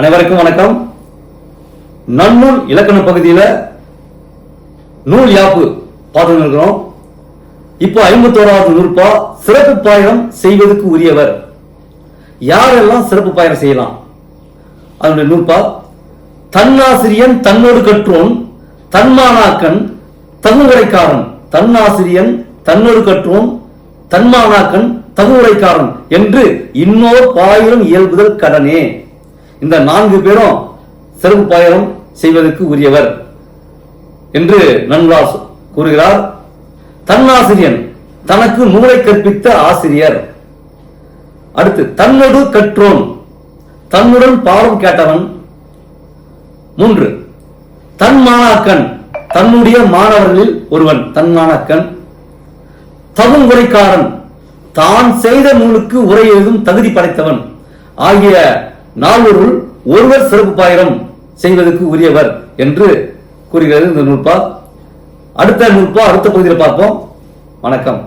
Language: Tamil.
அனைவருக்கும் வணக்கம். நன்னூல் இலக்கண பகுதியில நூல் யாப்பு பார்த்துட்டு இருக்கிறோம். இப்போ ஐம்பத்தோராவது நூற்பா சிறப்பு பாயணம் செய்வதற்கு உரியவர். யாரெல்லாம் சிறப்பு பாயணம் செய்யலாம்? அதனுடைய நூற்பா தன்னாசிரியன் தன்னோடு கற்றோன் தன்மானாக்கன் தகுவுரைக்காரன். தன்னாசிரியன் தன்னோடு கற்றோன் தன்மானாக்கன் தகுவுரைக்காரன் என்று இன்னோர் பாயிரம் இயல்புதல் கடனே. இந்த நான்கு பேரும் சிறப்பு பாயிரம் செய்வதற்கு உரியவர் என்று நன்றாஸ் கூறுகிறார். தன்னாசிரியன் தனக்கு நூலை கற்பித்த ஆசிரியர். அடுத்து தன்னோடு கற்றோன் தன்னுடன் பாடம் கேட்டவன். மூன்று தன் மாணாக்கன் தன்னுடைய மாணவர்களில் ஒருவன் தன் மாணாக்கன். தகும் உரைக்காரன் தான் செய்த நூலுக்கு உரை எழுதும் தகுதி படைத்தவன். ஆகிய நால்வருள் ஒருவர் சிறப்பு பாயிரம் செய்வதற்கு உரியவர் என்று கூறுகிறது இந்த நூற்பா. அடுத்த நூற்பா அடுத்த பகுதியில் பார்ப்போம். வணக்கம்.